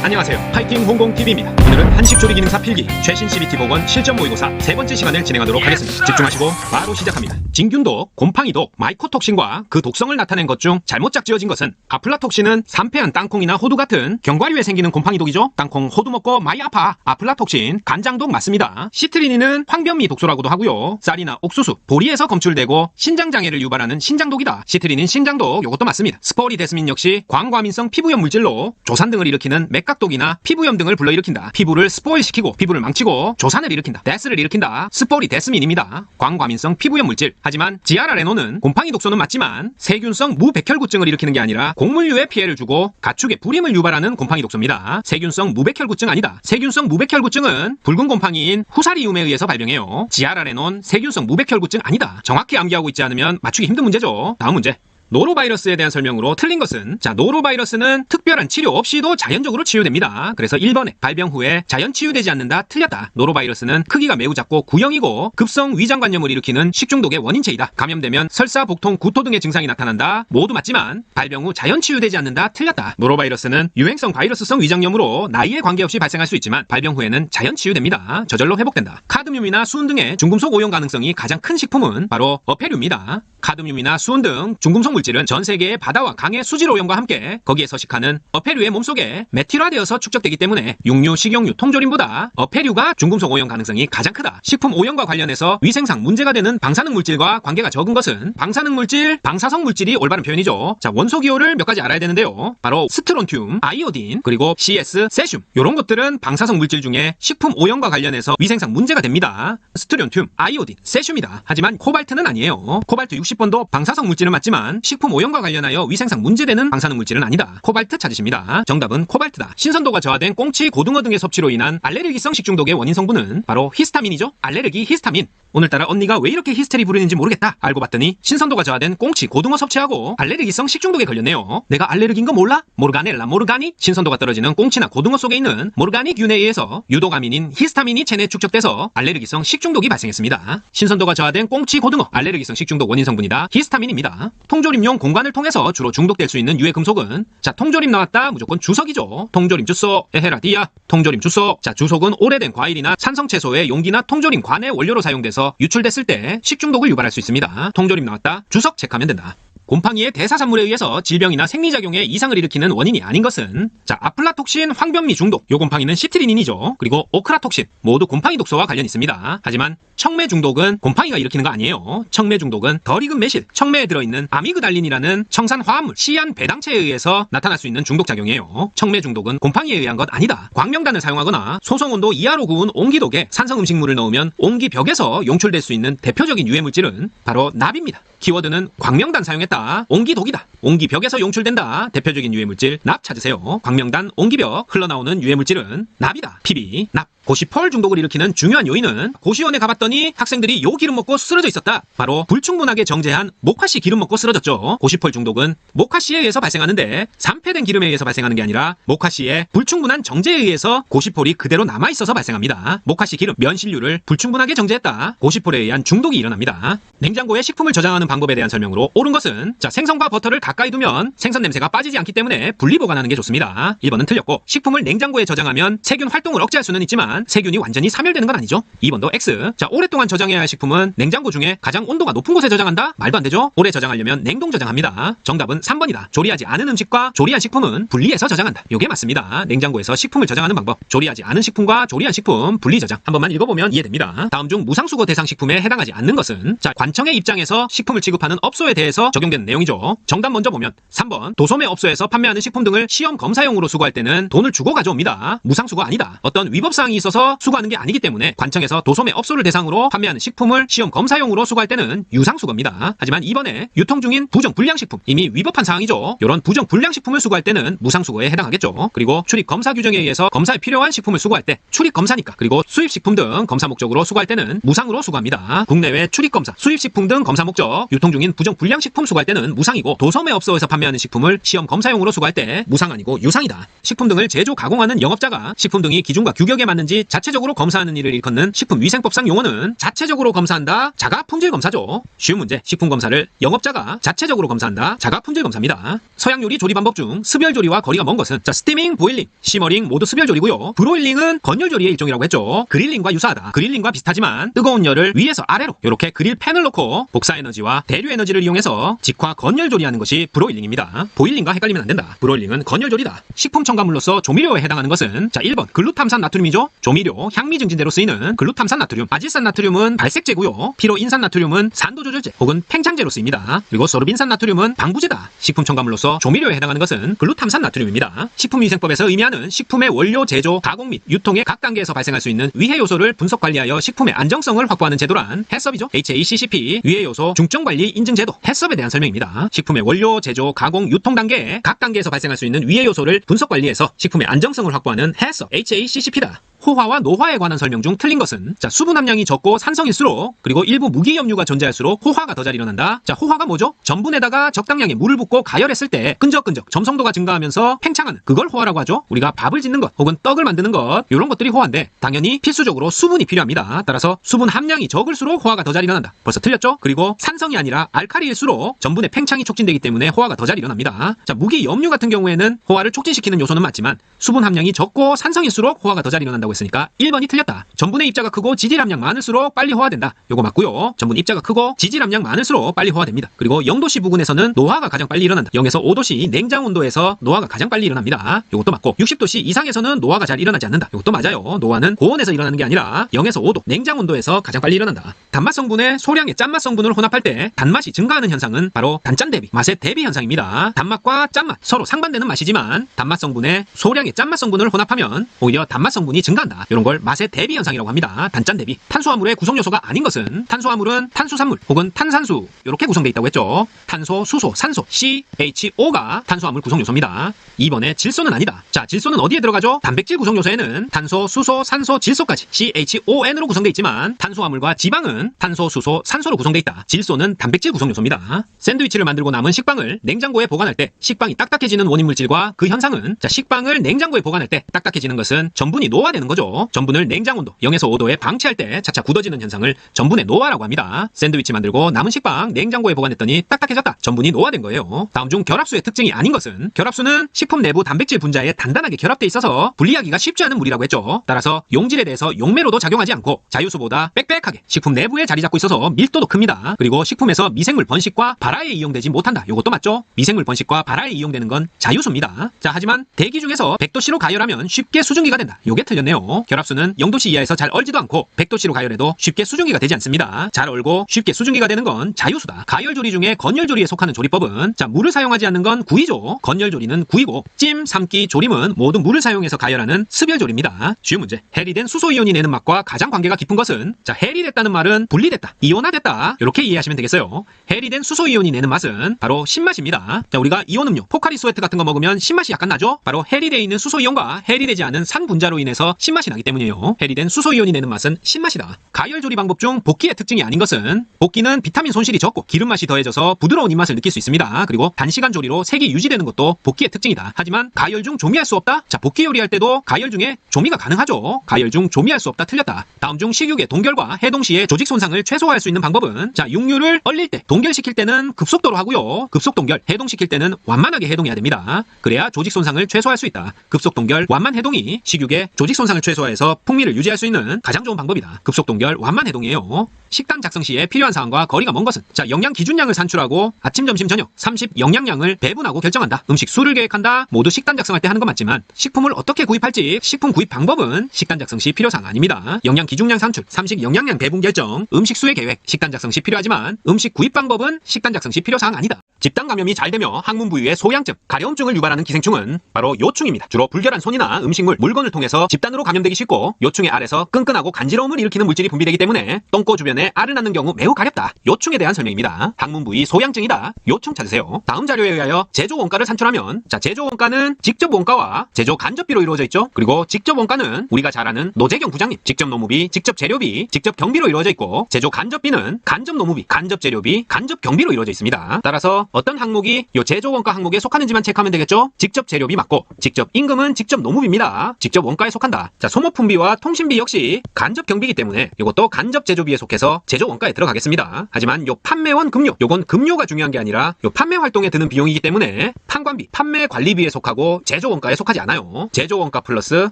안녕하세요. 파이팅 홍공TV입니다. 오늘은 한식 조리 기능사 필기 최신 CBT 복원 실전 모의고사 세 번째 시간을 진행하도록 하겠습니다. 집중하시고 바로 시작합니다. 진균독, 곰팡이독, 마이코톡신과 그 독성을 나타낸 것 중 잘못 짝지어진 것은 아플라톡신은 산패한 땅콩이나 호두 같은 견과류에 생기는 곰팡이독이죠. 땅콩, 호두 먹고 많이 아파. 아플라톡신, 간장독 맞습니다. 시트리닌은 황변미 독소라고도 하고요. 쌀이나 옥수수, 보리에서 검출되고 신장장애를 유발하는 신장독이다. 시트리닌 신장독 요것도 맞습니다. 스포리 데스민 역시 광과민성 피부염 물질로 조산 등을 일으키는 맥 각독이나 피부염 등을 불러일으킨다. 피부를 스포일시키고 피부를 망치고 조산을 일으킨다. 데스를 일으킨다. 스포리 데스민입니다. 광과민성 피부염 물질. 하지만 지아라레노는 곰팡이 독소는 맞지만 세균성 무백혈구증을 일으키는 게 아니라 곡물류에 피해를 주고 가축의 불임을 유발하는 곰팡이 독소입니다. 세균성 무백혈구증 아니다. 세균성 무백혈구증은 붉은 곰팡이인 후사리움에 의해서 발병해요. 지아라레논 세균성 무백혈구증 아니다. 정확히 암기하고 있지 않으면 맞추기 힘든 문제죠. 다음 문제. 노로바이러스에 대한 설명으로 틀린 것은 자 노로바이러스는 특별한 치료 없이도 자연적으로 치유됩니다. 그래서 1번에 발병 후에 자연 치유되지 않는다 틀렸다. 노로바이러스는 크기가 매우 작고 구형이고 급성 위장관염을 일으키는 식중독의 원인체이다. 감염되면 설사, 복통, 구토 등의 증상이 나타난다. 모두 맞지만 발병 후 자연 치유되지 않는다 틀렸다. 노로바이러스는 유행성 바이러스성 위장염으로 나이에 관계없이 발생할 수 있지만 발병 후에는 자연 치유됩니다. 저절로 회복된다. 카드뮴이나 수은 등의 중금속 오염 가능성이 가장 큰 식품은 바로 어패류입니다. 카드뮴이나 수은 등 중금속 물질은 전 세계의 바다와 강의 수질 오염과 함께 거기에 서식하는 어패류의 몸속에 메틸화되어서 축적되기 때문에 육류, 식용유, 통조림보다 어패류가 중금속 오염 가능성이 가장 크다. 식품 오염과 관련해서 위생상 문제가 되는 방사능 물질과 관계가 적은 것은 방사능 물질, 방사성 물질이 올바른 표현이죠. 자, 원소 기호를 몇 가지 알아야 되는데요. 바로 스트론튬, 아이오딘, 그리고 CS, 세슘. 이런 것들은 방사성 물질 중에 식품 오염과 관련해서 위생상 문제가 됩니다. 스트론튬, 아이오딘, 세슘이다. 하지만 코발트는 아니에요. 코발트 60번도 방사성 물질은 맞지만 식품 오염과 관련하여 위생상 문제되는 방사능 물질은 아니다. 코발트 찾으십니다. 정답은 코발트다. 신선도가 저하된 꽁치, 고등어 등의 섭취로 인한 알레르기성 식중독의 원인 성분은 바로 히스타민이죠. 알레르기 히스타민. 오늘따라 언니가 왜 이렇게 히스테리 부르는지 모르겠다. 알고 봤더니 신선도가 저하된 꽁치, 고등어 섭취하고 알레르기성 식중독에 걸렸네요. 내가 알레르기인 거 몰라? 모르가넬라 모르가니? 신선도가 떨어지는 꽁치나 고등어 속에 있는 모르가닉균에 의해서 유독아민인 히스타민이 체내에 축적돼서 알레르기성 식중독이 발생했습니다. 신선도가 저하된 꽁치, 고등어 알레르기성 식중독 원인 성분이다. 히스타민입니다. 통조림용 공간을 통해서 주로 중독될 수 있는 유해 금속은 자 통조림 나왔다 무조건 주석이죠. 통조림 주석 에헤라디야 통조림 주석 자 주석은 오래된 과일이나 산성 채소의 용기나 통조림 관의 원료로 사용돼서 유출됐을 때 식중독을 유발할 수 있습니다. 통조림 나왔다 주석 체크하면 된다. 곰팡이의 대사산물에 의해서 질병이나 생리작용에 이상을 일으키는 원인이 아닌 것은 자 아플라톡신, 황변미 중독, 요 곰팡이는 시트리닌이죠. 그리고 오크라톡신 모두 곰팡이 독소와 관련이 있습니다. 하지만 청매 중독은 곰팡이가 일으키는 거 아니에요. 청매 중독은 덜 익은 매실, 청매에 들어있는 아미그달린이라는 청산 화합물, 시안 배당체에 의해서 나타날 수 있는 중독 작용이에요. 청매 중독은 곰팡이에 의한 것 아니다. 광명단을 사용하거나 소송 온도 이하로 구운 옹기독에 산성 음식물을 넣으면 옹기벽에서 용출될 수 있는 대표적인 유해 물질은 바로 납입니다. 키워드는 광명단 사용했다. 옹기 독이다. 옹기 벽에서 용출된다. 대표적인 유해물질 납 찾으세요. 광명단 옹기벽 흘러나오는 유해물질은 납이다. PB 납. 고시펄 중독을 일으키는 중요한 요인은 고시원에 가봤더니 학생들이 요 기름 먹고 쓰러져 있었다. 바로 불충분하게 정제한 목화씨 기름 먹고 쓰러졌죠. 고시펄 중독은 목화씨에 의해서 발생하는데 산패된 기름에 의해서 발생하는 게 아니라 목화씨의 불충분한 정제에 의해서 고시펄이 그대로 남아 있어서 발생합니다. 목화씨 기름 면실류를 불충분하게 정제했다. 고시펄에 의한 중독이 일어납니다. 냉장고에 식품을 저장하는 방법에 대한 설명으로 옳은 것은 자 생선과 버터를 가까이 두면 생선 냄새가 빠지지 않기 때문에 분리 보관하는 게 좋습니다. 1번은 틀렸고 식품을 냉장고에 저장하면 세균 활동을 억제할 수는 있지만 세균이 완전히 사멸되는 건 아니죠. 2번도 X. 자 오랫동안 저장해야 할 식품은 냉장고 중에 가장 온도가 높은 곳에 저장한다? 말도 안 되죠. 오래 저장하려면 냉동 저장합니다. 정답은 3번이다. 조리하지 않은 음식과 조리한 식품은 분리해서 저장한다. 요게 맞습니다. 냉장고에서 식품을 저장하는 방법. 조리하지 않은 식품과 조리한 식품 분리 저장. 한 번만 읽어보면 이해됩니다. 다음 중 무상수거 대상 식품에 해당하지 않는 것은 자 관청의 입장에서 식품을 취급하는 업소에 대해서 적용되는 내용이죠. 정답 먼저 보면 3번 도소매 업소에서 판매하는 식품 등을 시험 검사용으로 수거할 때는 돈을 주고 가져옵니다. 무상수거 아니다. 어떤 위법사항이 있어서 수거하는 게 아니기 때문에 관청에서 도소매 업소를 대상으로 판매하는 식품을 시험 검사용으로 수거할 때는 유상 수거입니다. 하지만 이번에 유통 중인 부정 불량식품 이미 위법한 사항이죠. 이런 부정 불량식품을 수거할 때는 무상 수거에 해당하겠죠. 그리고 출입 검사 규정에 의해서 검사에 필요한 식품을 수거할 때 출입 검사니까 그리고 수입 식품 등 검사 목적으로 수거할 때는 무상으로 수거합니다. 국내외 출입 검사, 수입 식품 등 검사 목적, 유통 중인 부정 불량식품 수거할 때는 무상이고 도소매 업소에서 판매하는 식품을 시험 검사용으로 수거할 때 무상 아니고 유상이다. 식품 등을 제조 가공하는 영업자가 식품 등이 기준과 규격에 맞는지 검사하는지 자체적으로 검사하는 일을 일컫는 식품위생법상 용어는 자체적으로 검사한다, 자가 품질 검사죠. 쉬운 문제, 식품 검사를 영업자가 자체적으로 검사한다, 자가 품질 검사입니다. 서양 요리 조리 방법 중 습열 조리와 거리가 먼 것은 자 스티밍, 보일링, 시머링 모두 습열 조리고요. 브로일링은 건열 조리의 일종이라고 했죠. 그릴링과 유사하다. 그릴링과 비슷하지만 뜨거운 열을 위에서 아래로 이렇게 그릴 팬을 놓고 복사 에너지와 대류 에너지를 이용해서 직화 건열 조리하는 것이 브로일링입니다. 보일링과 헷갈리면 안 된다. 브로일링은 건열 조리다. 식품 첨가물로서 조미료에 해당하는 것은 자 1번 글루탐산 나트륨이죠. 조미료, 향미 증진제로 쓰이는 글루탐산 나트륨. 아질산 나트륨은 발색제고요. 피로 인산 나트륨은 산도 조절제 혹은 팽창제로 쓰입니다. 그리고 소르빈산 나트륨은 방부제다. 식품 첨가물로서 조미료에 해당하는 것은 글루탐산 나트륨입니다. 식품위생법에서 의미하는 식품의 원료 제조, 가공 및 유통의 각 단계에서 발생할 수 있는 위해 요소를 분석 관리하여 식품의 안정성을 확보하는 제도란 해썹이죠. HACCP 위해 요소 중점 관리 인증 제도 해썹에 대한 설명입니다. 식품의 원료 제조, 가공, 유통 단계 각 단계에서 발생할 수 있는 위해 요소를 분석 관리해서 식품의 안정성을 확보하는 해썹 HACCP다. 호화와 노화에 관한 설명 중 틀린 것은 자 수분 함량이 적고 산성일수록 그리고 일부 무기 염류가 존재할수록 호화가 더 잘 일어난다. 자 호화가 뭐죠? 전분에다가 적당량의 물을 붓고 가열했을 때 끈적끈적 점성도가 증가하면서 팽창하는 그걸 호화라고 하죠. 우리가 밥을 짓는 것 혹은 떡을 만드는 것 이런 것들이 호화인데 당연히 필수적으로 수분이 필요합니다. 따라서 수분 함량이 적을수록 호화가 더 잘 일어난다. 벌써 틀렸죠? 그리고 산성이 아니라 알카리일수록 전분의 팽창이 촉진되기 때문에 호화가 더 잘 일어납니다. 자 무기 염류 같은 경우에는 호화를 촉진시키는 요소는 맞지만 수분 함량이 적고 산성일수록 호화가 더 잘 일어난다 고 했으니까 1번이 틀렸다. 전분의 입자가 크고 지질 함량 많을수록 빨리 호화된다. 요거 맞고요. 전분 입자가 크고 지질 함량 많을수록 빨리 호화됩니다. 그리고 0도씨 부근에서는 노화가 가장 빨리 일어난다. 0에서 5도씨 냉장 온도에서 노화가 가장 빨리 일어납니다. 요것도 맞고 60도씨 이상에서는 노화가 잘 일어나지 않는다. 요것도 맞아요. 노화는 고온에서 일어나는 게 아니라 0에서 5도 냉장 온도에서 가장 빨리 일어난다. 단맛 성분에 소량의 짠맛 성분을 혼합할 때 단맛이 증가하는 현상은 바로 단짠 대비, 맛의 대비 현상입니다. 단맛과 짠맛 서로 상반되는 맛이지만 단맛 성분에 소량의 짠맛 성분을 혼합하면 오히려 단맛 성분이 증가 한다. 이런 걸 맛의 대비 현상이라고 합니다. 단짠 대비. 탄수화물의 구성 요소가 아닌 것은 탄수화물은 탄수산물 혹은 탄산수 이렇게 구성되어 있다고 했죠. 탄소, 수소, 산소, CHO가 탄수화물 구성 요소입니다. 2번에 질소는 아니다. 자, 질소는 어디에 들어가죠? 단백질 구성 요소에는 탄소, 수소, 산소, 질소까지 CHON으로 구성되어 있지만 탄수화물과 지방은 탄소, 수소, 산소로 구성되어 있다. 질소는 단백질 구성 요소입니다. 샌드위치를 만들고 남은 식빵을 냉장고에 보관할 때 식빵이 딱딱해지는 원인 물질과 그 현상은 자, 식빵을 냉장고에 보관할 때 딱딱해지는 것은 전분이 노화되는 거죠. 전분을 냉장 온도 0에서 5도에 방치할 때 차차 굳어지는 현상을 전분의 노화라고 합니다. 샌드위치 만들고 남은 식빵 냉장고에 보관했더니 딱딱해졌다. 전분이 노화된 거예요. 다음 중 결합수의 특징이 아닌 것은 결합수는 식품 내부 단백질 분자에 단단하게 결합돼 있어서 분리하기가 쉽지 않은 물이라고 했죠. 따라서 용질에 대해서 용매로도 작용하지 않고 자유수보다 빽빽하게 식품 내부에 자리 잡고 있어서 밀도도 큽니다. 그리고 식품에서 미생물 번식과 발화에 이용되지 못한다. 이것도 맞죠? 미생물 번식과 발화에 이용되는 건 자유수입니다. 자, 하지만 대기 중에서 100도씨로 가열하면 쉽게 수증기가 된다. 요게 틀렸네요. 결합수는 0도씨 이하에서 잘 얼지도 않고 100도씨로 가열해도 쉽게 수증기가 되지 않습니다. 잘 얼고 쉽게 수증기가 되는 건 자유수다. 가열 조리 중에 건열 조리에 속하는 조리법은 자, 물을 사용하지 않는 건 구이죠. 건열 조리는 구이고 찜, 삶기, 조림은 모두 물을 사용해서 가열하는 습열 조리입니다. 쉬운 문제. 해리된 수소 이온이 내는 맛과 가장 관계가 깊은 것은 자, 해리됐다는 말은 분리됐다, 이온화됐다. 이렇게 이해하시면 되겠어요. 해리된 수소 이온이 내는 맛은 바로 신맛입니다. 자, 우리가 이온 음료, 포카리 스웨트 같은 거 먹으면 신맛이 약간 나죠? 바로 해리되어 있는 수소 이온과 해리되지 않은 산 분자로 인해서 신맛이 나기 때문이에요. 해리된 수소 이온이 내는 맛은 신맛이다. 가열 조리 방법 중 볶기의 특징이 아닌 것은 볶기는 비타민 손실이 적고 기름 맛이 더해져서 부드러운 입맛을 느낄 수 있습니다. 그리고 단시간 조리로 색이 유지되는 것도 볶기의 특징이다. 하지만 가열 중 조미할 수 없다? 자, 볶기 요리할 때도 가열 중에 조미가 가능하죠. 가열 중 조미할 수 없다 틀렸다. 다음 중 식육의 동결과 해동 시에 조직 손상을 최소화할 수 있는 방법은 자, 육류를 얼릴 때 동결시킬 때는 급속도로 하고요. 급속 동결, 해동시킬 때는 완만하게 해동해야 됩니다. 그래야 조직 손상을 최소화할 수 있다. 급속 동결, 완만 해동이 식육의 조직 손상을 최소화해서 풍미를 유지할 수 있는 가장 좋은 방법이다. 급속 동결, 완만 해동이에요. 식단 작성 시에 필요한 사항과 거리가 먼 것은 자 영양 기준량을 산출하고 아침 점심 저녁 30 영양량을 배분하고 결정한다. 음식 수를 계획한다. 모두 식단 작성할 때 하는 건 맞지만 식품을 어떻게 구입할지 식품 구입 방법은 식단 작성 시 필요사항 아닙니다. 영양 기준량 산출 삼식 영양량 배분 결정 음식 수의 계획 식단 작성 시 필요하지만 음식 구입 방법은 식단 작성 시 필요사항 아니다. 집단 감염이 잘 되며 항문 부위에 소양증 가려움증을 유발하는 기생충은 바로 요충입니다. 주로 불결한 손이나 음식물 물건을 통해서 집단으로 감염되기 쉽고 요충의 알에서 끈끈하고 간지러움을 일으키는 물질이 분비되기 때문에 똥꼬 주변 주변에 알을 낳는 경우 매우 가렵다. 요충에 대한 설명입니다. 항문 부위 소양증이다. 요충 찾으세요. 다음 자료에 의하여 제조 원가를 산출하면 자 제조 원가는 직접 원가와 제조 간접비로 이루어져 있죠. 그리고 직접 원가는 우리가 잘 아는 노재경 부장님 직접 노무비, 직접 재료비, 직접 경비로 이루어져 있고 제조 간접비는 간접 노무비, 간접 재료비, 간접 경비로 이루어져 있습니다. 따라서 어떤 항목이 요 제조 원가 항목에 속하는지만 체크하면 되겠죠? 직접 재료비 맞고 직접 임금은 직접 노무비입니다. 직접 원가에 속한다. 자, 소모품비와 통신비 역시 간접 경비이기 때문에 이것도 간접 제조비에 속해서 제조 원가에 들어가겠습니다. 하지만 요 판매원 급료, 요건 급료가 중요한 게 아니라 요 판매 활동에 드는 비용이기 때문에 판관비, 판매 관리비에 속하고 제조 원가에 속하지 않아요. 제조 원가 플러스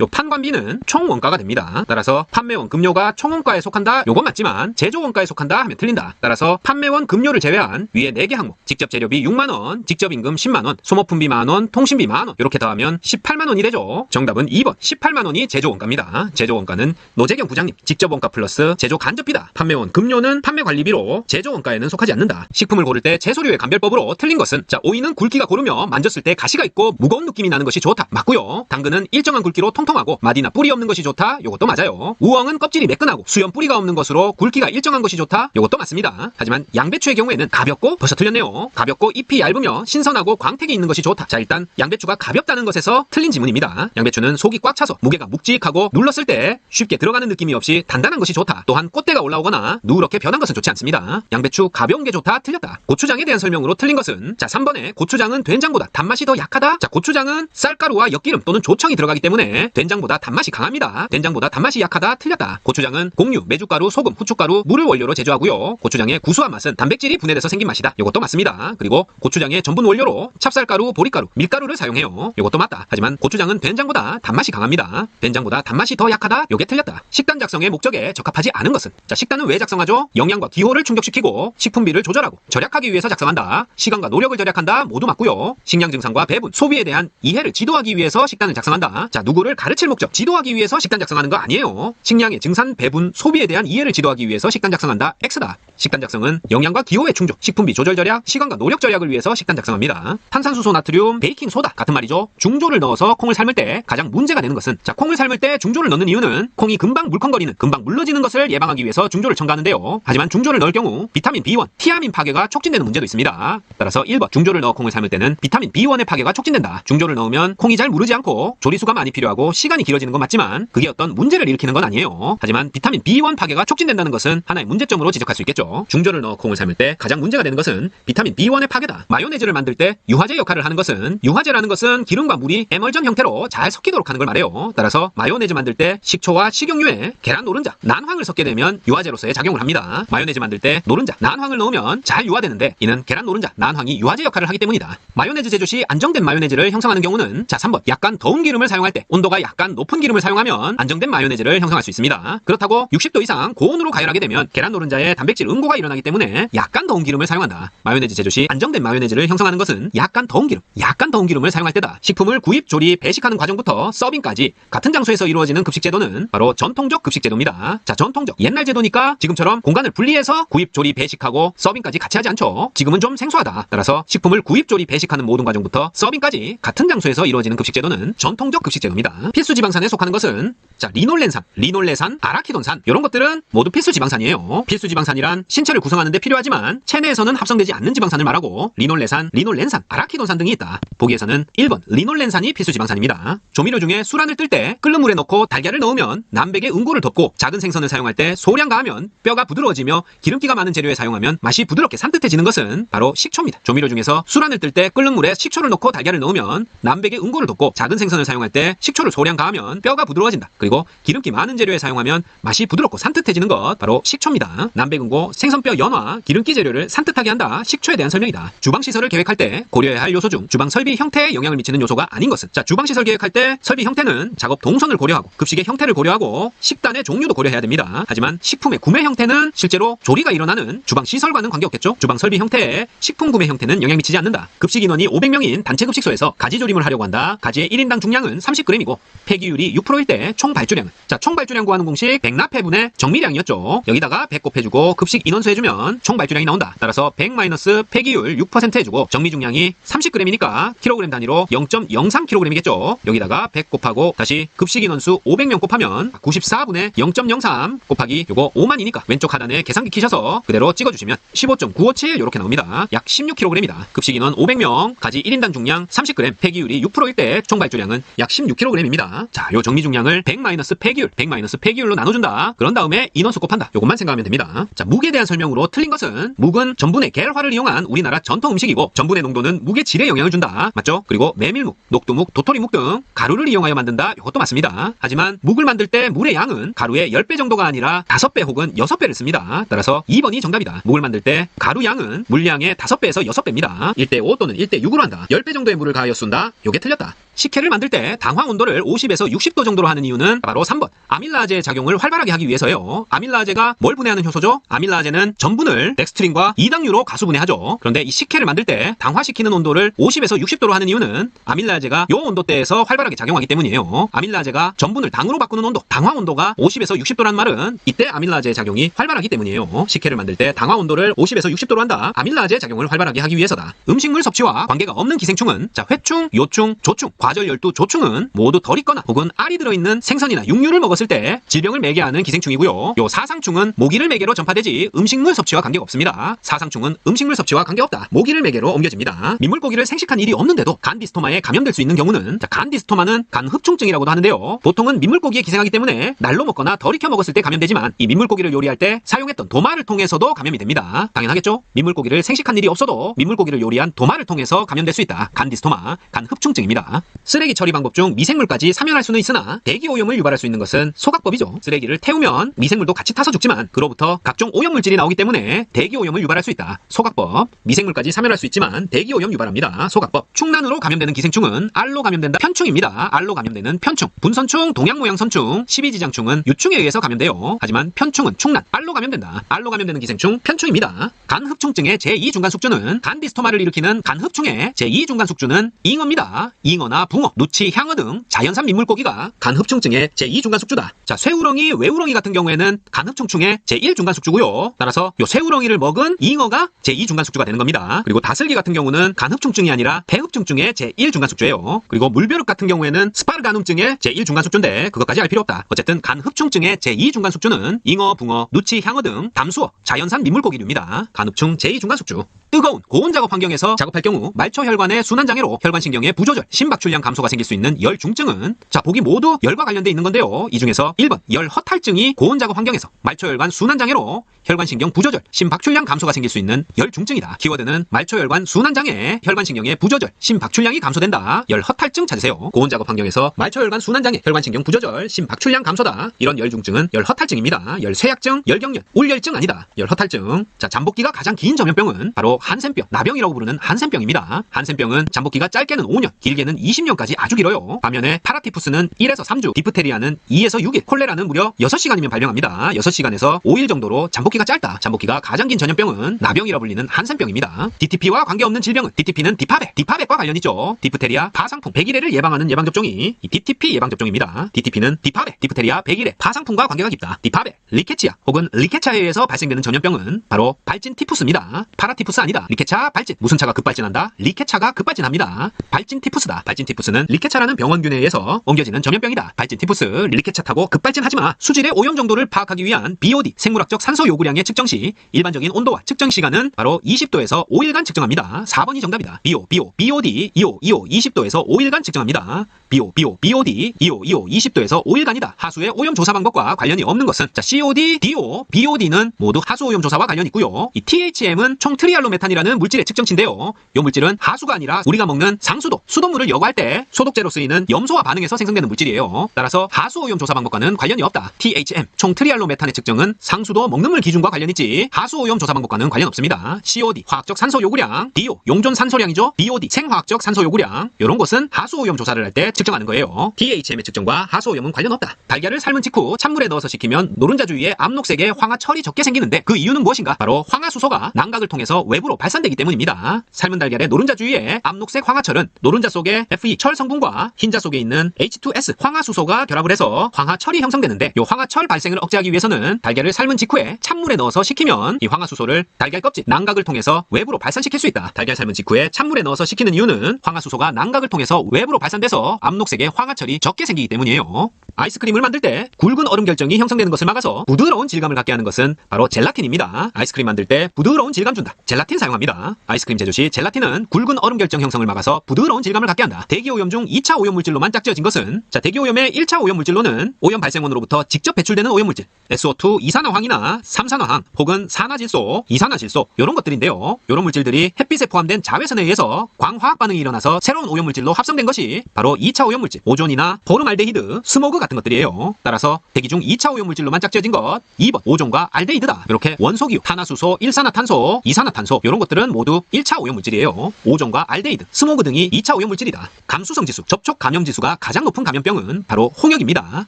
요 판관비는 총 원가가 됩니다. 따라서 판매원 급료가 총 원가에 속한다. 요건 맞지만 제조 원가에 속한다 하면 틀린다. 따라서 판매원 급료를 제외한 위에 4개 항목 직접 재료비 6만 원, 직접 임금 10만 원, 소모품비 만 원, 통신비 만 원. 이렇게 더하면 18만 원이 되죠. 정답은 2번 18만 원이 제조 원가입니다. 제조 원가는 노재경 부장님 직접 원가 플러스 제조 간접비다. 판매원 급료는 판매 관리비로 제조 원가에는 속하지 않는다. 식품을 고를 때 채소류의 감별법으로 틀린 것은 자 오이는 굵기가 고르며 만졌을 때 가시가 있고 무거운 느낌이 나는 것이 좋다. 맞고요. 당근은 일정한 굵기로 통통하고 마디나 뿌리 없는 것이 좋다. 요것도 맞아요. 우엉은 껍질이 매끈하고 수염 뿌리가 없는 것으로 굵기가 일정한 것이 좋다. 요것도 맞습니다. 하지만 양배추의 경우에는 가볍고 벌써 틀렸네요. 가볍고 잎이 얇으며 신선하고 광택이 있는 것이 좋다. 자 일단 양배추가 가볍다는 것에서 틀린 지문입니다. 양배추는 속이 꽉 차서 무게가 묵 직하고 눌렀을 때 쉽게 들어가는 느낌이 없이 단단한 것이 좋다. 또한 꽃대가 올라오거나 누렇게 변한 것은 좋지 않습니다. 양배추 가벼운 게 좋다. 틀렸다. 고추장에 대한 설명으로 틀린 것은 자 3번에 고추장은 된장보다 단맛이 더 약하다. 자 고추장은 쌀가루와 엿기름 또는 조청이 들어가기 때문에 된장보다 단맛이 강합니다. 된장보다 단맛이 약하다. 틀렸다. 고추장은 곡류, 메주가루, 소금, 후춧가루, 물을 원료로 제조하고요. 고추장의 구수한 맛은 단백질이 분해돼서 생긴 맛이다. 이것도 맞습니다. 그리고 고추장의 전분 원료로 찹쌀가루, 보리가루, 밀가루를 사용해요. 이것도 맞다. 하지만 고추장은 된장보다 단맛이 강합니다. 된장 보다 단맛이 더 약하다. 요게 틀렸다. 식단 작성의 목적에 적합하지 않은 것은 자 식단은 왜 작성하죠? 영양과 기호를 충족시키고 식품비를 조절하고 절약하기 위해서 작성한다. 시간과 노력을 절약한다. 모두 맞고요. 식량 증상과 배분, 소비에 대한 이해를 지도하기 위해서 식단을 작성한다. 자 누구를 가르칠 목적, 지도하기 위해서 식단 작성하는 거 아니에요. 식량의 증산, 배분, 소비에 대한 이해를 지도하기 위해서 식단 작성한다. X다. 식단 작성은 영양과 기호의 충족, 식품비 조절 절약, 시간과 노력 절약을 위해서 식단 작성합니다. 탄산수소 나트륨, 베이킹 소다 같은 말이죠. 중조를 넣어서 콩을 삶을 때 가장 문제가 되는 것은 자 콩을 삶을 때 중조를 넣는 이유는 콩이 금방 물컹거리는, 금방 물러지는 것을 예방하기 위해서 중조를 첨가하는데요. 하지만 중조를 넣을 경우 비타민 B1, 티아민 파괴가 촉진되는 문제도 있습니다. 따라서 1번 중조를 넣어 콩을 삶을 때는 비타민 B1의 파괴가 촉진된다. 중조를 넣으면 콩이 잘 무르지 않고 조리수가 많이 필요하고 시간이 길어지는 건 맞지만 그게 어떤 문제를 일으키는 건 아니에요. 하지만 비타민 B1 파괴가 촉진된다는 것은 하나의 문제점으로 지적할 수 있겠죠. 중조를 넣어 콩을 삶을 때 가장 문제가 되는 것은 비타민 B1의 파괴다. 마요네즈를 만들 때 유화제 역할을 하는 것은 유화제라는 것은 기름과 물이 에멀전 형태로 잘 섞이도록 하는 걸 말해요. 따라서 마요네즈 만들 때 식초와 식용유에 계란 노른자, 난황을 섞게 되면 유화제로서의 작용을 합니다. 마요네즈 만들 때 노른자, 난황을 넣으면 잘 유화되는데 이는 계란 노른자, 난황이 유화제 역할을 하기 때문이다. 마요네즈 제조 시 안정된 마요네즈를 형성하는 경우는 자 3번 약간 더운 기름을 사용할 때 온도가 약간 높은 기름을 사용하면 안정된 마요네즈를 형성할 수 있습니다. 그렇다고 60도 이상 고온으로 가열하게 되면 계란 노른자에 단백질 응고가 일어나기 때문에 약간 더운 기름을 사용한다. 마요네즈 제조 시 안정된 마요네즈를 형성하는 것은 약간 더운 기름, 약간 더운 기름을 사용할 때다. 식품을 구입, 조리, 배식하는 과정부터 서빙까지 같은 장소에서 이루어지는 급식 제도는 바로 전통적 급식 제도입니다. 자, 전통적 옛날 제도니까 지금처럼 공간을 분리해서 구입, 조리, 배식하고 서빙까지 같이 하지 않죠. 지금은 좀 생소하다. 따라서 식품을 구입, 조리, 배식하는 모든 과정부터 서빙까지 같은 장소에서 이루어지는 급식 제도는 전통적 급식 제도입니다. 필수 지방산에 속하는 것은 자, 리놀렌산, 리놀레산, 아라키돈산 이런 것들은 모두 필수 지방산이에요. 필수 지방산이란 신체를 구성하는데 필요하지만 체내에서는 합성되지 않는 지방산을 말하고 리놀레산, 리놀렌산, 아라키돈산 등이 있다. 보기에서는 1번 리놀렌산이 필수 지방산입니다. 조미료 중에 수란을 뜰 때 끓는 물에 넣고 달걀을 넣으면 남백의 응고를 덮고 작은 생선을 사용할 때 소량 가하면 뼈가 부드러워지며 기름기가 많은 재료에 사용하면 맛이 부드럽게 산뜻해지는 것은 바로 식초입니다. 조미료 중에서 수란을 뜰 때 끓는 물에 식초를 넣고 달걀을 넣으면 남백의 응고를 덮고 작은 생선을 사용할 때 식초를 소량 가하면 뼈가 부드러워진다. 그리고 기름기 많은 재료에 사용하면 맛이 부드럽고 산뜻해지는 것 바로 식초입니다. 남백응고, 생선뼈 연화, 기름기 재료를 산뜻하게 한다. 식초에 대한 설명이다. 주방 시설을 계획할 때 고려해야 할 요소 중 주방 설비 형태에 영향을 미치는 요소가 아닌 것은 자 주방 시설 계획할 때 설비 형태는 작업 동선을 고려하고 급식의 형태를 고려하고 식단의 종류도 고려해야 됩니다. 하지만 식품의 구매 형태는 실제로 조리가 일어나는 주방 시설과는 관계없겠죠. 주방 설비 형태에 식품 구매 형태는 영향 미치지 않는다. 급식 인원이 500명인 단체 급식소에서 가지 조림을 하려고 한다. 가지의 1인당 중량은 30g이고 폐기율이 6%일 때 총 발주량은 자 총 발주량 구하는 공식 백납 회분의 정미량이었죠. 여기다가 100 곱해주고 급식 인원수 해주면 총 발주량이 나온다. 따라서 100 마이너스 폐기율 6% 해주고 정미 중량이 30g이니까 킬로그램 단위로 0.03kg이겠죠. 여기다가 100 곱하고 다시 급식 인원수 500명 곱하면 94분의 0.03 곱하기 요거 5만이니까 왼쪽 하단에 계산기 키셔서 그대로 찍어주시면 15.957 이렇게 나옵니다. 약 16kg입니다. 급식 인원 500명, 가지 1인당 중량 30g, 폐기율이 6%일 때 총 발주량은 약 16kg입니다. 자, 요 정미 중량을 100 마이너스 폐기율, 100 마이너스 폐기율로 나눠준다. 그런 다음에 인원수 곱한다. 요것만 생각하면 됩니다. 자, 무게 대한 설명으로 틀린 것은 묵은 전분의 계열화를 이용한 우리나라 전통 음식이고 전분의 농도는 묵의 질에 영향을 준다. 맞죠? 그리고 메밀묵, 녹두묵, 도토리묵 등 가루를 이용하여 만든다. 이것도 맞습니다. 하지만 묵을 만들 때 물의 양은 가루의 10배 정도가 아니라 5배 혹은 6배를 씁니다. 따라서 2번이 정답이다. 묵을 만들 때 가루 양은 물량의 5배에서 6배입니다. 1대5 또는 1대6으로 한다. 10배 정도의 물을 가하여 쏜다. 요게 틀렸다. 식혜를 만들 때 당화 온도를 50에서 60도 정도로 하는 이유는 바로 3번 아밀라제의 작용을 활발하게 하기 위해서요. 아밀라제가 뭘 분해하는 효소죠? 아밀라제 는 전분을 덱스트린과 이당류로 가수 분해 하죠. 그런데 이 식혜를 만들 때 당화시키는 온도를 50에서 60도로 하는 이유는 아밀라제가 요 온도대에서 활발하게 작용하기 때문이에요. 아밀라제가 전분을 당으로 바꾸는 온도, 당화 온도가 50에서 60도란 말은 이때 아밀라제의 작용이 활발하기 때문이에요. 식혜를 만들 때 당화 온도를 50에서 60도로 한다. 아밀라제의 작용을 활발하게 하기 위해서다. 음식물 섭취와 관계가 없는 기생충은 자 회충, 요충, 조충, 과절 열두 조충은 모두 덜 있거나 혹은 알이 들어있는 생선이나 육류를 먹었을 때 질병을 매개하는 기생충이고요. 요 사상충은 모기를 매개로 전파되지 음식물 섭취와 관계가 없습니다. 사상충은 음식물 섭취와 관계없다. 모기를 매개로 옮겨집니다. 민물고기를 생식한 일이 없는데도 간디스토마에 감염될 수 있는 경우는 자, 간디스토마는 간 흡충증이라고도 하는데요. 보통은 민물고기에 기생하기 때문에 날로 먹거나 덜 익혀 먹었을 때 감염되지만 이 민물고기를 요리할 때 사용했던 도마를 통해서도 감염이 됩니다. 당연하겠죠? 민물고기를 생식한 일이 없어도 민물고기를 요리한 도마를 통해서 감염될 수 있다. 간디스토마, 간 흡충증입니다. 쓰레기 처리 방법 중 미생물까지 사면할 수는 있으나 대기 오염을 유발할 수 있는 것은 소각법이죠. 쓰레기를 태우면 미생물도 같이 타서 죽지만 그로부터 각종 오염물 질이 나오기 때문에 대기 오염을 유발할 수 있다. 소각법. 미생물까지 사면할 수 있지만 대기 오염 유발합니다. 소각법. 충난으로 감염되는 기생충은 알로 감염된다. 편충입니다. 알로 감염되는 편충. 분선충, 동양 모양 선충, 십이지장충은 유충에 의해서 감염돼요. 하지만 편충은 충난, 알로 감염된다. 알로 감염되는 기생충 편충입니다. 간흡충증의 제2중간 숙주는 간디스토마를 일으키는 간흡충의 제2중간 숙주는 잉어입니다. 잉어나 붕어, 누치, 향어 등 자연산 민물고기가 간흡충증의 제2중간 숙주다. 자, 쇠우렁이, 외우렁이 같은 경우에는 간흡충충의 제1중간 숙주고요. 따라서 요 쇠우렁이를 먹은 잉어가 제2 중간 숙주가 되는 겁니다. 그리고 다슬기 같은 경우는 간흡충증이 아니라 폐흡충증의 제1 중간 숙주예요. 그리고 물벼룩 같은 경우에는 스파르가눔증의 제1 중간 숙주인데 그것까지 알 필요 없다. 어쨌든 간흡충증의 제2 중간 숙주는 잉어, 붕어, 누치, 향어 등 담수어, 자연산 민물고기류입니다. 간흡충 제2 중간 숙주. 뜨거운 고온 작업 환경에서 작업할 경우 말초 혈관의 순환 장애로 혈관 신경의 부조절, 심박출량 감소가 생길 수 있는 열 중증은 자 보기 모두 열과 관련돼 있는 건데요. 이 중에서 1번 열 허탈증이 고온 작업 환경에서 말초 혈관 순환 장애로 혈 관신경 부조절, 심박출량 감소가 생길 수 있는 열 중증이다. 키워드는 말초 혈관 순환 장애, 혈관신경의 부조절, 심박출량이 감소된다. 열 허탈증 찾으세요. 고온 작업 환경에서 말초 혈관 순환 장애, 혈관신경 부조절, 심박출량 감소다. 이런 열 중증은 열 허탈증입니다. 열 쇠약증, 열경련, 울열증 아니다. 열 허탈증. 자 잠복기가 가장 긴 전염병은 바로 한센병, 나병이라고 부르는 한센병입니다. 한센병은 잠복기가 짧게는 5년, 길게는 20년까지 아주 길어요. 반면에 파라티푸스는 1에서 3주, 디프테리아는 2에서 6일, 콜레라는 무려 6시간이면 발병합니다. 6시간에서 5일 정도로 잠복기가 짧다. 잠복기가 가장 긴 전염병은 나병이라 불리는 한센병입니다. DTP와 관계없는 질병은 DTP는 디파백, 디파백과 관련 있죠. 디프테리아, 파상풍, 백일해를 예방하는 예방접종이 이 DTP 예방접종입니다. DTP는 디파백, 디프테리아, 백일해, 파상풍과 관계가 깊다. 디파백, 리케치아 혹은 리케차에 의해서 발생되는 전염병은 바로 발진 티푸스입니다. 파라티푸스 아니다. 리케차, 발진. 무슨 차가 급발진한다? 리케차가 급발진합니다. 발진 티푸스다. 발진 티푸스는 리케차라는 병원균에 의해서 옮겨지는 전염병이다. 발진 티푸스, 리케차 타고 급발진하지 마. 수질의 오염 정도를 파악하기 위한 BOD, 생물학적 산소 요구량 의 측정 시 일반적인 온도와 측정 시간은 바로 20도에서 5일간 측정합니다. 4번이 정답이다. BO, BO, BOD, 25, 25, 20도에서 5일간 측정합니다. BO, BO, BOD, 25, 25, 20도에서 5일간이다. 하수의 오염 조사 방법과 관련이 없는 것은 자, COD, DO, BOD는 모두 하수 오염 조사와 관련이 있고요. 이 THM은 총 트리알로메탄이라는 물질의 측정치인데요. 이 물질은 하수가 아니라 우리가 먹는 상수도, 수돗물을 여과할 때 소독제로 쓰이는 염소와 반응해서 생성되는 물질이에요. 따라서 하수 오염 조사 방법과는 관련이 없다. THM, 총 트리알로메탄의 측정은 상수도 먹는 물 기준 과 관련 있지 하수 오염 조사 방법과는 관련 없습니다. COD, 화학적 산소 요구량, DO, 용존 산소량이죠. BOD, 생화학적 산소 요구량. 이런 것은 하수 오염 조사를 할 때 측정하는 거예요. THM의 측정과 하수 오염은 관련 없다. 달걀을 삶은 직후 찬물에 넣어서 식히면 노른자 주위에 암록색의 황화 철이 적게 생기는데 그 이유는 무엇인가? 바로 황화수소가 난각을 통해서 외부로 발산되기 때문입니다. 삶은 달걀의 노른자 주위에 암록색 황화철은 노른자 속에 Fe 철 성분과 흰자 속에 있는 H2S 황화수소가 결합을 해서 황화철이 형성되는데 이 황화철 발생을 억제하기 위해서는 달걀을 삶은 직후에 찬물에 넣어서 식히면 이 황화수소를 달걀 껍질 난각을 통해서 외부로 발산시킬 수 있다. 달걀 삶은 직후에 찬물에 넣어서 식히는 이유는 황화수소가 난각을 통해서 외부로 발산돼서 암록색의 황화철이 적게 생기기 때문이에요. 아이스크림을 만들 때 굵은 얼음 결정이 형성되는 것을 막아서 부드러운 질감을 갖게 하는 것은 바로 젤라틴입니다. 아이스크림 만들 때 부드러운 질감 준다. 젤라틴 사용합니다. 아이스크림 제조 시 젤라틴은 굵은 얼음 결정 형성을 막아서 부드러운 질감을 갖게 한다. 대기오염 중 2차 오염물질로만 짝지어진 것은 자 대기오염의 1차 오염물질로는 오염 발생원으로부터 직접 배출되는 오염물질 SO2 이산화황이나 삼산화 황 혹은 산화질소, 이산화질소 이런 것들인데요. 이런 물질들이 햇빛에 포함된 자외선에 의해서 광화학 반응이 일어나서 새로운 오염물질로 합성된 것이 바로 2차 오염물질 오존이나 포름알데히드, 스모그 같은 것들이에요. 따라서 대기 중 2차 오염물질로만 짝지어진 것 2번 오존과 알데히드다. 이렇게 원소기후, 탄화수소, 일산화탄소, 이산화탄소 이런 것들은 모두 1차 오염물질이에요. 오존과 알데히드, 스모그 등이 2차 오염물질이다. 감수성 지수, 접촉 감염 지수가 가장 높은 감염병은 바로 홍역입니다.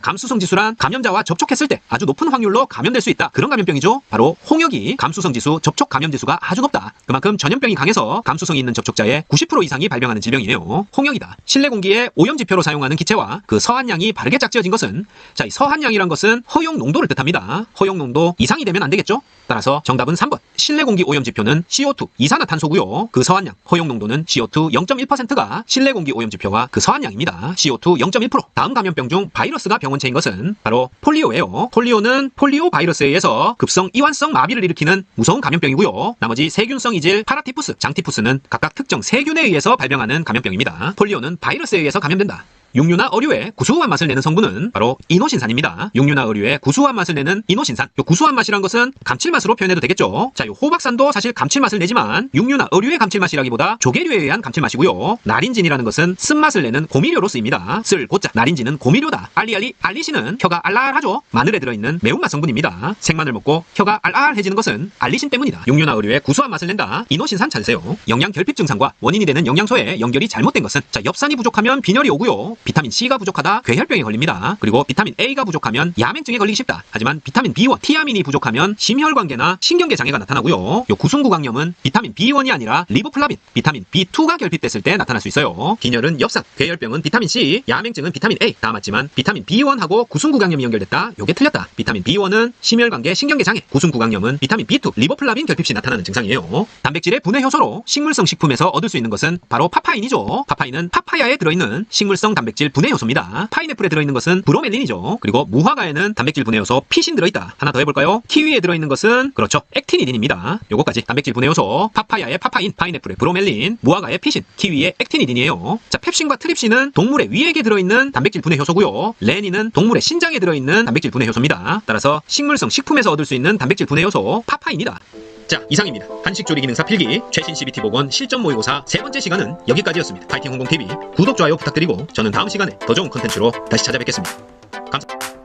감수성 지수란 감염자와 접촉했을 때 아주 높은 확률로 감염될 수 있다. 그런 감염병이죠. 바로 홍역이 감수성 지수, 접촉 감염 지수가 아주 높다. 그만큼 전염병이 강해서 감수성이 있는 접촉자의 90% 이상이 발병하는 질병이에요. 홍역이다. 실내 공기의 오염 지표로 사용하는 기체와 그 서한량이 바르게 짝지어진 것은 자, 이 서한량이란 것은 허용 농도를 뜻합니다. 허용 농도 이상이 되면 안 되겠죠? 따라서 정답은 3번. 실내 공기 오염 지표는 CO2 이산화탄소고요. 그 서한량 허용 농도는 CO2 0.1%가 실내 공기 오염 지표와 그 서한량입니다. CO2 0.1%. 다음 감염병 중 바이러스가 병원체인 것은 바로 폴리오예요. 폴리오는 폴리오 바이러스에 의해서 급성 이완성 마비를 일으키는 무서운 감염병이고요. 나머지 세균성 이질, 파라티푸스, 장티푸스는 각각 특정 세균에 의해서 발병하는 감염병입니다. 폴리오는 바이러스에 의해서 감염된다. 육류나 어류에 구수한 맛을 내는 성분은 바로 이노신산입니다. 육류나 어류에 구수한 맛을 내는 이노신산. 요 구수한 맛이란 것은 감칠맛으로 표현해도 되겠죠. 자, 요 호박산도 사실 감칠맛을 내지만 육류나 어류의 감칠맛이라기보다 조개류에 의한 감칠맛이고요. 나린진이라는 것은 쓴맛을 내는 고미료로 쓰입니다. 쓸, 고자. 나린진은 고미료다. 알리알리, 알리신은 혀가 알알하죠. 마늘에 들어있는 매운맛 성분입니다. 생마늘 먹고 혀가 알알해지는 것은 알리신 때문이다. 육류나 어류에 구수한 맛을 낸다. 이노신산 찾으세요. 영양 결핍 증상과 원인이 되는 영양소의 연결이 잘못된 것은 자, 엽산이 부족하면 빈혈이 오고요. 비타민 C가 부족하다 궤혈병에 걸립니다. 그리고 비타민 A가 부족하면 야맹증에 걸리기 쉽다. 하지만 비타민 B1, 티아민이 부족하면 심혈관계나 신경계 장애가 나타나고요. 요 구순구강염은 비타민 B1이 아니라 리보플라빈, 비타민 B2가 결핍됐을 때 나타날 수 있어요. 빈혈은 엽산, 궤혈병은 비타민 C, 야맹증은 비타민 A 다 맞지만 비타민 B1하고 구순구강염이 연결됐다. 요게 틀렸다. 비타민 B1은 심혈관계 신경계 장애, 구순구강염은 비타민 B2, 리보플라빈 결핍 시 나타나는 증상이에요. 단백질의 분해 효소로 식물성 식품에서 얻을 수 있는 것은 바로 파파인이죠. 파파인은 파파야에 들어있는 식물성 단백질 분해 요소입니다. 파인애플에 들어있는 것은 브로멜린이죠. 그리고 무화과에는 단백질 분해 요소 피신 들어있다. 하나 더 해볼까요? 키위에 들어있는 것은 그렇죠. 액티니딘입니다. 요거까지 단백질 분해 요소 파파야의 파파인, 파인애플의 브로멜린, 무화과의 피신, 키위의 액티니딘이에요. 자, 펩신과 트립신은 동물의 위액에 들어있는 단백질 분해 효소고요. 레닌은 동물의 신장에 들어있는 단백질 분해 효소입니다. 따라서 식물성 식품에서 얻을 수 있는 단백질 분해 요소 파파인이다. 자, 이상입니다. 한식조리 기능사 필기 최신 CBT 복원 실전 모의고사 세 번째 시간은 여기까지였습니다. 파이팅 홍콩TV 구독, 좋아요 부탁드리고 저는 다음 시간에 더 좋은 컨텐츠로 다시 찾아뵙겠습니다.